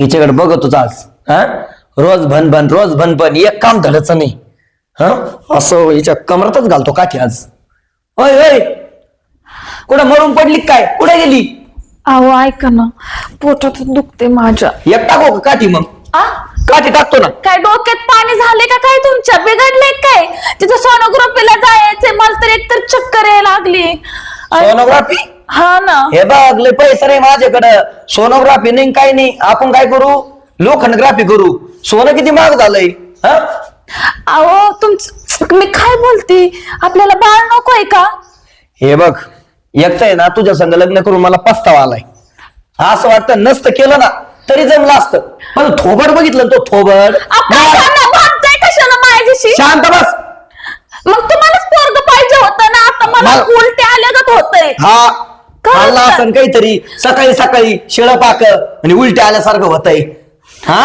हिच्याकडे बघतोच आज हा? रोज भन भन रोज भन भन एक काम धडच नाही. हा? असं हिच्या कमरातच घालतो काठी आज. होय होय कुठं मरून पडली काय? कुठे गेली? अहो ऐका ना. पोटात दुखते माझ्या. एक टाको का काठी मग? आ? काठी टाकतो ना. काय डोक्यात पाणी झाले का काय तुमच्या? बिघडले काय? तिथं सोनोग्राफीला जायचंय. मला तर एकतर चक्कर यायला लागली. सोनोग्राफी हा ना. हे बघ लय पैसा नाही माझ्याकडं. सोनोग्राफी नाही काही नाही. आपण काय करू? लोखंडग्राफी करू. सोनं किती महाग झालंय हा? अहो तुमच मी काय बोलते? आपल्याला बाळ नकोय का? हे बघ एकटं आहे ना तुझ्या संग लग्न करून मला पस्तावा आलाय. असं वाटतं नसतं केलं ना तरी जमलं असतं. पण थोबड बघितलं ना तो थोबड. आपण त्यांना भांडताय कशाला माझ्याशी? शांत बस. मग तुम्हालाच पोरग पाहिजे होतं ना? आता मला मला- उलटे आल्यागत होतंय. हा. खाल्ला? असं काहीतरी सकाळी सकाळी शिळ पाक आणि उलट्या आल्यासारखं होतंय. हा?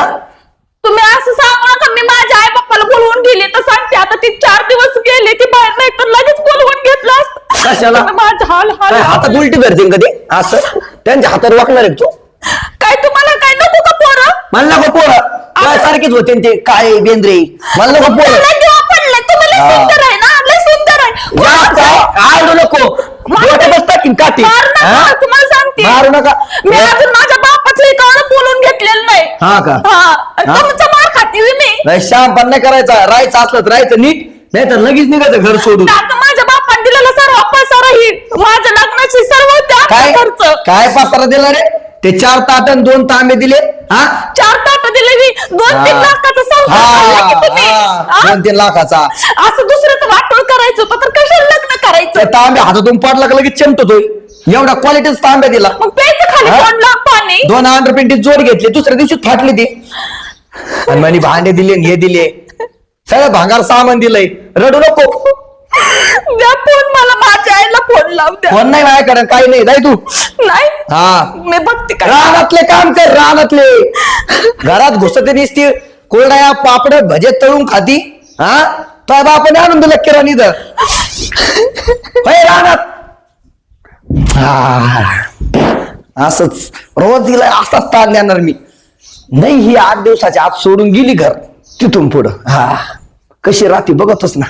तुम्ही असं सांगू नका मी माझ्या आई बाप्पाला बोलवून गेले तर सांगते. आता ती चार दिवस गेले की बाहेर नाही तर लगेच बोलवून घेतलं असतं. कशाला? तुम्ही माझा हाल हाल काय हातात उलटी भरते कधी? असं? त्यांच्या हातात वाकणार आहे तू? काय तुम्हाला काय नको का पोरं? मला नको पोरं. काय सारखेच होते ना ते? काय बेंद्रे? मला नको पोरं. जेव्हा पडलंय तुम्ही लय हा. सुंदर आहे ना लय सुंदर आहे. जास्त आळू नको. डोक्यातच टाकीन काठी? मारू नका, हा? तुम्हाला सांगते. मारू नका. मी अजून माझ्या बापाचं एकावर बोलून घेतलेलं नाही. हा का? हा. आणि हा? तुमचा मार खाती होय मी. नाही श्याम पण नाही करायचा. राहायचं असलं तर राहायचं नीट. नाही तर लगेच निघायचं घर सोडून. आता माझ्या बापाने दिलेला सर्व पैसा राहील माझ्या लग्नाची सर्व त्या काय? खर्च. काय पासारा दिला रे? ते चार ताट आणि दोन तांबे दिले. हा? चार ताट मी. दोन तीन हा. लाखाचा संसार हा, काढला की तुम्ही. हा, हा? दोन तीन लाखाचा. असं दुसऱ्याचं वाटोळ करायचं होतं तर कशाला लग्न करायचं? तांबे हातातून पडला का लगेच चमटतोय. एवढा क्वालिटीच तांबे दिला. मग प्यायचं खाली हा? दोन लाख पाणी. दोन अंडर पेंटी जोड घेतले दुसऱ्या दिवशी फाटले ते. आणि म्हणे भांडे दिले आणि हे दिले. सगळं भांगार सामान दिलंय. रडू नको. द्या फोन मला माझ्या आईला फोन लावू द्या. फोन नाही माझ्याकडे काही नाही. जाय तू. नाही हा. मी बघते काय. रानातले काम कर रानातले. घरात घुसते दिसते कोरड्या पापड भजे तळून खाती. हा? तो बापाने आणून दिलं किराणी तर होय रानात. हा. असंच रोज तिला असाच ताण देणार मी. नाही ही आठ दिवसाच्या आत सोडून गेली घर तिथून पुढं. हा. कशी राहते बघतच ना.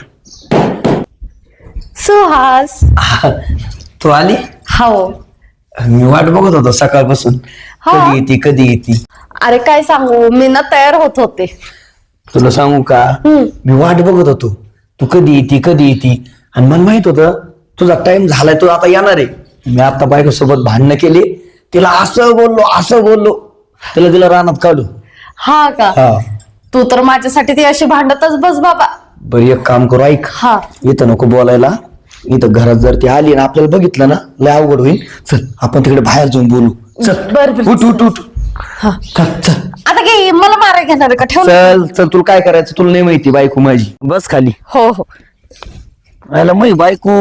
सुहास तू आली? हो. मी वाट बघत होतो सकाळपासून. हा. कधी येते कधी येते? अरे काय सांगू मी ना तयार होत होते. तुला सांगू का? मी वाट बघत होतो. तू कधी येते कधी येते? आणि मला माहीत होतं तुझा टाइम झालाय तू आता येणार आहे. मी आता बायको सोबत भांडणं केली. तिला असं बोललो असं बोललो. तिला तिला रानात काढू. हा का? हा. तू तर माझ्यासाठी ती अशी भांडतच बस बाबा. बरं एक काम करू ऐक. हा. इथं नको बोलायला. इथं घरात जर ती आली ना आपल्याला बघितलं ना लय अवघड होईल. चल आपण तिकडे बाहेर जाऊन बोलू. चल बर बर. उठ उठ उठ. चल चल. आता काय मला माराय घेणार का? ठेव चल चल तुला काय करायचं? तुला नाही माहिती बायको माझी. बस खाली. हो हो. आयला मै बायको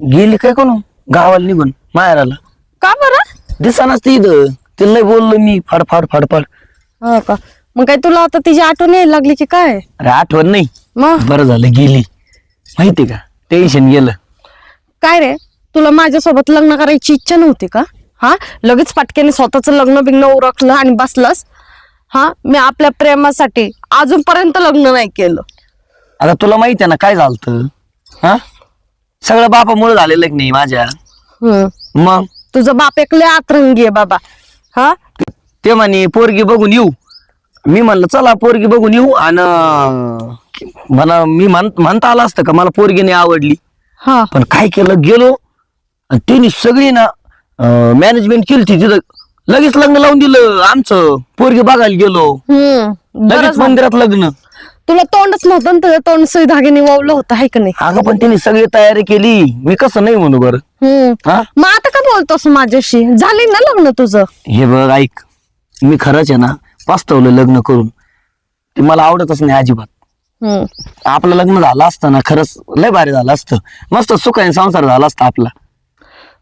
गेली काय कोण? गावाला निघून माहेराला का बरं? दिसानाच ती इथं. तिला लय बोललो मी फाड फाड फाड फाड. हा का? मग काय तुला आता तिची आठवण यायला लागली की काय? अरे आठवण नाही. मग? बरं झालं गेली. माहिती का? टेन्शन गेलं. काय रे? तुला माझ्यासोबत लग्न करायची इच्छा नव्हती का? हा? लगेच पटक्याने स्वतःच लग्न बिग्न उरकलं आणि बसलास? हा? मी आपल्या प्रेमासाठी अजूनपर्यंत लग्न नाही केलं. आता तुला माहिती आहे ना काय झालं हा? सगळं बापामुळे झालेलं की नाही माझ्या? हम्म. मग? तुझा बाप एक लय आतरंगी आहे बाबा. हा? ते म्हणे पोरगी बघून येऊ. मी म्हणलं चला पोरगी बघून येऊ. आणि मला मी म्हण म्हणता आलं असतं का मला पोरगी नाही आवडली. हा. पण काय केलं? गेलो. आणि त्यांनी सगळी ना मॅनेजमेंट केली तिथं. लगेच लग्न लावून दिलं. आमचं पोरगी बघायला गेलो. हम्म. बरं लगेच झालं. मंदिरात लग्न. तुला तोंडच नव्हतं ना तुझं? तोंड सुई धागे वावलं होतं हाय का नाही? अगं पण त्यांनी सगळी तयारी केली. मी कसं नाही म्हणू बरं. हम्म. हा? मग आता का बोलतोस माझ्याशी? झाली ना लग्न तुझं? हे बघ ऐक. मी खरंच आहे ना पास्तवलं लग्न करून. ते मला आवडतच नाही अजिबात. हम्म. आपलं लग्न झालं असतं ना खरंच लय भारी झालं असतं. मस्त सुखाने संसार झाला असता आपला.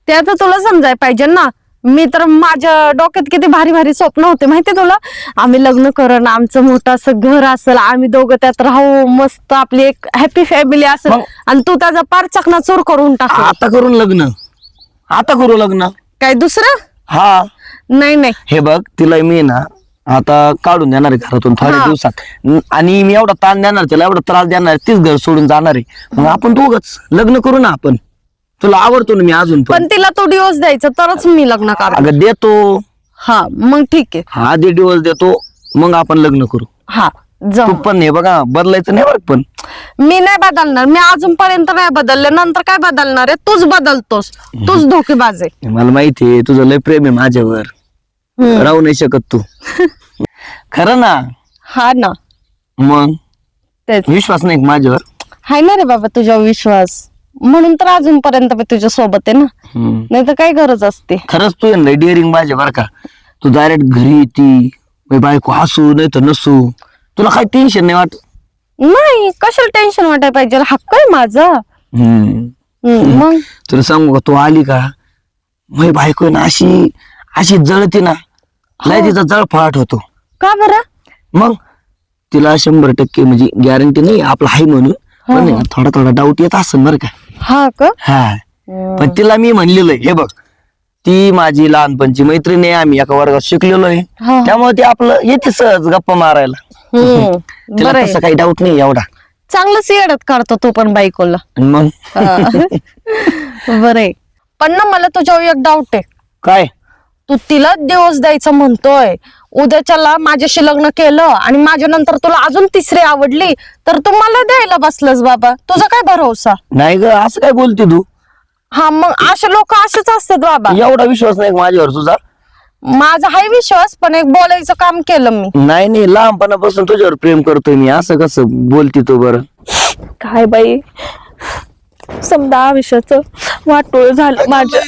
ते आता तुला समजाय पाहिजे ना. मी तर माझ्या डोक्यात किती भारी भारी स्वप्न होते माहिती तुला? आम्ही लग्न करण आमचं मोठं असं घर असेल आम्ही दोघं त्यात राहू मस्त आपली एक हॅपी फॅमिली असेल. मग? आणि तू त्याचा पार चकना चोर करून टाक. आता करून लग्न. आता करू लग्न. काय दुसरं? हा. नाही नाही. हे बघ तिला मी ना आता काढून देणार आहे घरातून थोड्या हा. दिवसात. न- आणि मी एवढा ताण देणार त्याला एवढा त्रास देणार तीच घर सोडून जाणार आहे. मग आपण दोघच लग्न करू ना आपण. तुला आवडतो ना मी अजून पण. पण तिला तो डिवोर्स द्यायचा तरच मी लग्न कर अगं देतो. हा मग ठीक आहे. हा आधी दिवस देतो. मग आपण लग्न करू. हा तू जाऊ पण नाही बघा बदलायचं नाही बघ पण. मी नाही बदलणार मी अजूनपर्यंत नाही बदलले. नंतर काय बदलणार आहे? तूच बदलतोस. तूच धोकेबाज आहे. मला माहिती आहे तुझं लय प्रेम आहे माझ्यावर. राहू नाही शकत तू. खरं ना? हा ना. मग? तेच. विश्वास नाही का माझ्यावर? हाय ना रे बाबा तुझ्यावर विश्वास. म्हणून तर अजूनपर्यंत मी तुझ्या सोबत आहे ना. हम्म. नाही तर काय गरज असते? खरंच तू आहे डिअरिंग माझ्या बरं का. तू डायरेक्ट घरी येते माझी बायको हसू नाही तर नसू. तुला काही टेन्शन नाही वाटत? नाही कशाला टेन्शन वाटायला पाहिजे? हक्क आहे माझा. हम्म. हम्म, मग? तुला सांगू का तू आली का? माझी बायको आहे ना अशी अशी जळते ना. लय तिचा जळफळाट होतो. का बरं? मग तिला शंभर टक्के म्हणजे गॅरंटी नाही आपलं हाय म्हणून. पण आहे ना, थोडा थोडा डाऊट येत असेल बरं का. हा का? हा. पण तिला मी म्हणलेलं हे बघ ती माझी लहानपणची मैत्रीण आहे आम्ही एका वर्गात शिकलेलो आहे. हा. त्यामुळे ती आपलं येते सहज गप्पा मारायला. तिला बरं. तसं काही डाऊट नाही एवढा. चांगलंच येडत काढतो तू पण बायकोला. आणि मग? बरं पण ना मला तुझ्यावर एक डाऊट आहे. काय? तू तिला दिवस द्यायचं म्हणतोय. उद्याच्याला माझ्याशी लग्न केलं आणि माझ्या नंतर तुला अजून तिसरी आवडली तर तू मला द्यायला बसलस बाबा. तुझा काय भरोसा? नाही ग असं काय बोलते तू? हा मग असे लोक असेच असतात बाबा. एवढा विश्वास नाही का माझ्यावर तुझा? माझा हाय विश्वास पण एक बोलायचं काम केलं मी. नाही नाही लहानपणापासून तुझ्यावर प्रेम करतोय मी. असं कसं बोलती तू बरं? काय बाई? समजा आयुष्याचं वाटोळ झालं माझ्या.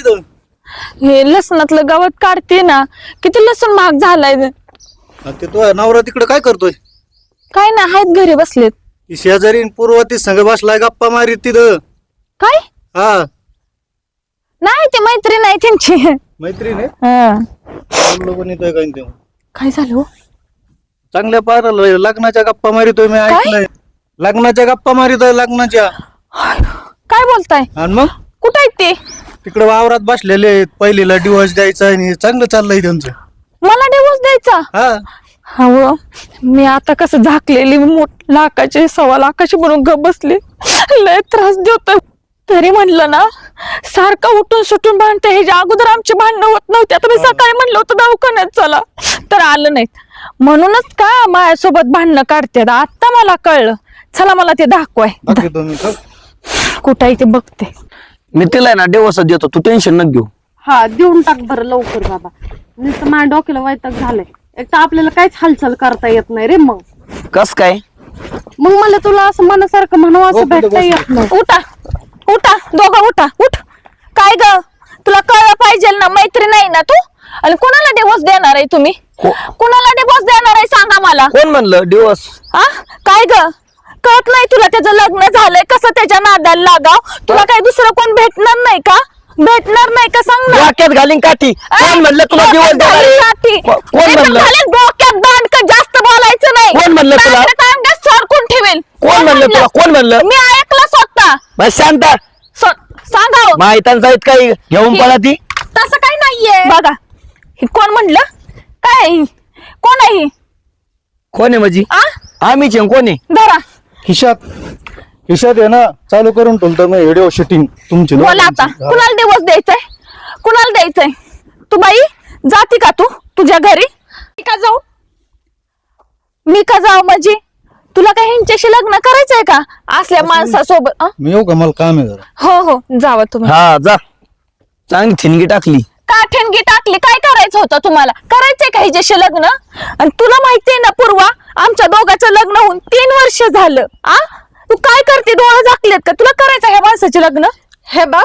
हे लसणातलं गवत काढते ना किती लसूण महाग झालाय. आणि ते तो नवरा तिकडे काय करतोय? काय ना आहेत घरी बसलेत. ती शेजारी पूर्व ती संघ बसलाय गप्पा मारीत तिथं. काय? हा. नाही ते मैत्रीण आहे त्यांची. मैत्रीण आहे? हा. चांगलं पण येतोय काय ते. काय झालं हो? चांगल्या पाहिलं लग्नाच्या गप्पा मारितोय मी ऐकलंय. लग्नाच्या गप्पा मारितोय लग्नाच्या. काय बोलताय? आणि मग? कुठं आहेत ते? तिकडे वावरात बसलेले आहेत. पहिलीला डिवोर्स द्यायचा आणि चांगलं चाललंय त्यांचं. मला डिवोर्स द्यायचा? हा. हो मी आता कसं झाकलेली मोठ लाखाचे सव्वा लाखाचे म्हणून ग बसले. लय त्रास देतोय. तरी म्हणलं ना सारखं उठून सुटून भांडते ह्याच्या अगोदर आमची भांडणं होत नव्हती आता मी सकाळी म्हणलं होतं दवाखान्यात चला तर आलं नाहीत. म्हणूनच का माझ्यासोबत भांडणं काढते आता मला कळलं. चला मला ते दाखवाय. बाकी तुम्ही का? कुठं आहे ते बघते. मी तिला आहे ना डिवोर्स देतो. तू टेन्शन न घेऊ. हा देऊन टाक बरं लवकर बाबा. नाही तर माझ्या डोक्याला वैताग झालंय. एक तर आपल्याला काहीच हालचाल करता येत नाही रे मग. कस काय? मग मला तुला असं मनासारखं म्हणावं असं भेटता येत नाही. उठा उठा दोघं उठा उठ. काय ग? तुला कळलं पाहिजे ना मैत्री नाही ना तू? आणि कोणाला डिवोर्स देणार आहे तुम्ही? को- कोणाला डिवोर्स देणार आहे सांगा मला? कोण म्हणलं डिवोर्स हा काय ग? कळत नाही तुला त्याचं लग्न झालंय कसं त्याच्या नादाला लागाव? तुला भेटणार नाही का? भेटणार नाही का? सांग ना. डोक्यात घालीन काठी. कोण म्हणलं तुला डोक्यात दिवस घालीन काठी. को- कोण एकदम म्हणलं? घालीन डोक्यात दांड का जास्त बोलायचं नाही? कोण म्हणलं तुला? नाहीतर काय सरकून ठेवेल. कोण म्हणलं तुला? कोण म्हणलं? मी ऐकलं स्वतः. बस शांत. स्व- सांगा हो. माहितांचा काही घेऊन पळा ती तसं काही नाहीये. बघा. हे कोण म्हणलं? काय आहे ही? कोण आहे ही? कोण आहे माझी आ? आम्हीच आहे, कोण आहे? धरा. खिशात खिशात आहे ना चालू करून ठेवतो मी व्हिडिओ शूटिंग तुमची बोला आता. दोघांची. हा. कुणाला दिवस द्यायचंय? कुणाला द्यायचंय? तू बाई जाती का तू? तुझ्या घरी? मी का जाऊ? मी का जाऊ म्हणजे तुला काय ह्यांच्याशी लग्न करायचंय का? असल्या माणसासोबत अं? मी येऊ का? मला काम आहे जरा. हो हो. जावा तुम्ही. हा जा. चांगली थिनगी टाकली. का ठेणगी टाकली? काय करायचं होतं तुम्हाला? करायचंय का ह्याच्याशी लग्न? आणि तुला माहितीये ना पूर्वा आमच्या दोघांचं लग्न होऊन तीन वर्ष झालं आ? तू काय करते? डोळे झाकलेत का? तुला करायचं ह्या माणसाचे लग्न? हे बघ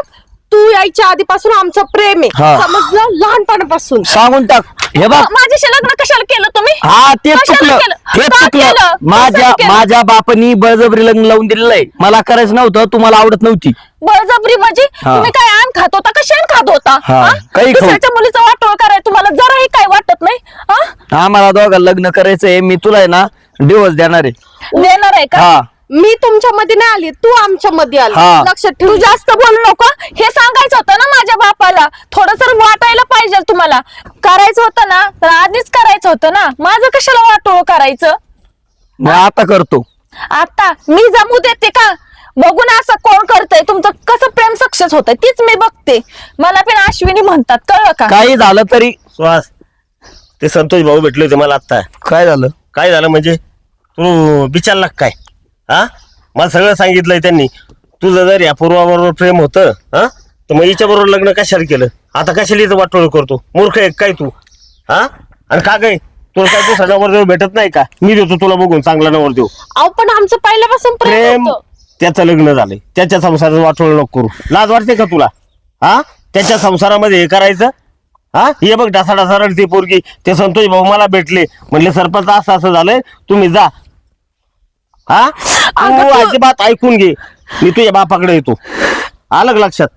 तू यायच्या आधीपासून आमचं प्रेम हा. आहे समजलं? लहानपणापासून. सांगून टाक. हे बघ. माझ्याशी लग्न कशाला केलं तुम्ही? हा कशाला चुकलं. केलं? का चुकलं. केलं? माझ्या कशाला केलं? माझ्या बापानी बळजबरी लग्न लावून दिलेलं आहे. मला करायचं नव्हतं तुम्हाला आवडत नव्हती. बळजबरी म्हणजे? हा. तुम्ही काय आण खात होता का शेण खात होता? हा, हा? काही खाऊ. दुसऱ्याच्या मुलीचा वाटोळ कराय तुम्हाला जराही काय वाटत नाही? हा? आम्हाला दोघांना लग्न करायचंय. मी तुला आहे ना डिवोर्स देणार आहे. देणार आहे का? हा. मी तुमच्या मध्ये नाही आली तू आमच्या मध्ये आली. हा. लक्षात ठेव. तू जास्त बोलू नको. हे सांगायचं होतं ना माझ्या बापाला. थोडं तर वाटायला पाहिजे तुम्हाला. करायचं होतं ना तर आधीच करायचं होतं ना. माझं कशाला वाटोळ करायचं? मग आता करतो. आता? मी जमू देते का? बघून असं कोण करतंय? तुमचं कसं प्रेम सक्सेस होतंय? तीच मी बघते. मला पण अश्विनी म्हणतात. कळलं का? काही झालं तरी सुहास ते संतोष भाऊ भेटले होते मला आत्ता. काय झालं? काय झालं म्हणजे? तू बिचारला काय? हा? मला सगळं सांगितलंय त्यांनी. तुझं जर या पूर्वाबरोबर प्रेम होतं हा? तर मग हिच्या बरोबर लग्न कशाला केलं? आता कशाला इथं वाटोळ करतो? मूर्ख आहे काय तू? हा? आणि का काय तुला काय दुसरा नवरदेव भेटत नाही का? मी देतो तुला बघून चांगला नवरदेव. अहो पण आमचं पहिल्यापासून प्रेम प्रेम होतं त्याचं लग्न झालंय. त्याच्या संसाराचं वाटोळ नको करू. लाज वाटते का तुला? हा? त्याच्या संसारामध्ये हे करायचं? हा? हे बघ डासा डासा रडते पोरगी. ते संतोष भाऊ मला भेटले. म्हणले सरपंच असं असं झालंय. तुम्ही जा. हा? तू अजिबात ऐकून घे. मी तुझ्या बापाकडे येतो. आलं का लक्षात?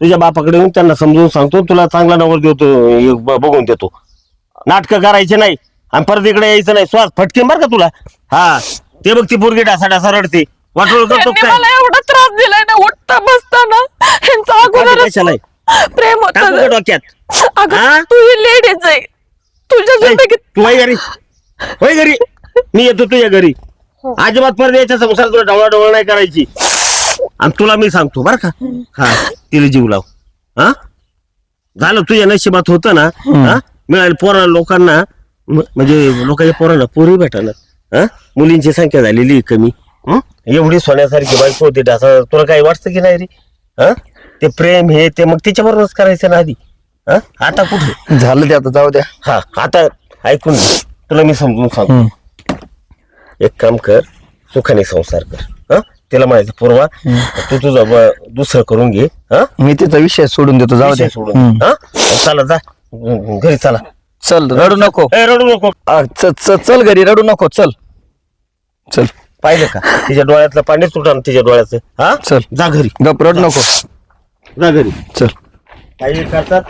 तुझ्या बापाकडे येऊन त्यांना समजून सांगतो. तुला चांगला नवर देतो बघून देतो. नाटकं करायचे नाही आणि परत इकडे यायचं नाही. श्वास फटके मार का तुला? हा. ते बघ ती पोरगी डासा डासा रडते. वाटोळ करतो त्यांनी काय? मला एवढा त्रास दिलाय ना उठता बसताना. ह्यांचं कशाला आहे? प्रेम टाकू का होत डोक्यात हा? अगं तू ही लेडीज आहे. तुझ्या जिंदगीत तू घरी? वय घरी? मी येतो तुझ्या घरी. अजिबात परत याच्या संसार तुला ढवळा ढवळ नाही करायची. आणि तुला मी सांगतो बर का? हा तिला जीव लाव. हा? झालं तुझ्या नशिबात होतं ना हा? मिळाल पोरा लोकांना म- म्हणजे लोकांच्या पोरांना पोरी भेटणार हा? मुलींची संख्या झालेली आहे कमी. हं? एवढी सोन्यासारखी बायको होती डासा तुला काही वाटतं की नाही रे? हा? ते प्रेम हे ते मग तिच्याबरोबरच करायचं ना आधी. हा? आता कुठे? झालं ते आता जाऊ द्या. हा आता ऐकून घे. तुला मी समजून सांगतो. एक काम कर सुखाने संसार कर. हा? तिला म्हणायचं पूर्वा तू तुझं ब- दुसरं करून घे हा? मी तिचा विषय सोडून देतो जाऊ विषय द्या सोडून हम्म. हा? चला जा. घरी चला. चल रडू नको. ए रडू नको. आ, च- च- चल घरी रडू नको चल. चल. पाहिलं का? तिच्या डोळ्यातलं पाणी तुटलं तिच्या डोळ्याचं. हा? चल. जा घरी. गप रडू नको. जा घरी. चल. काही करतात?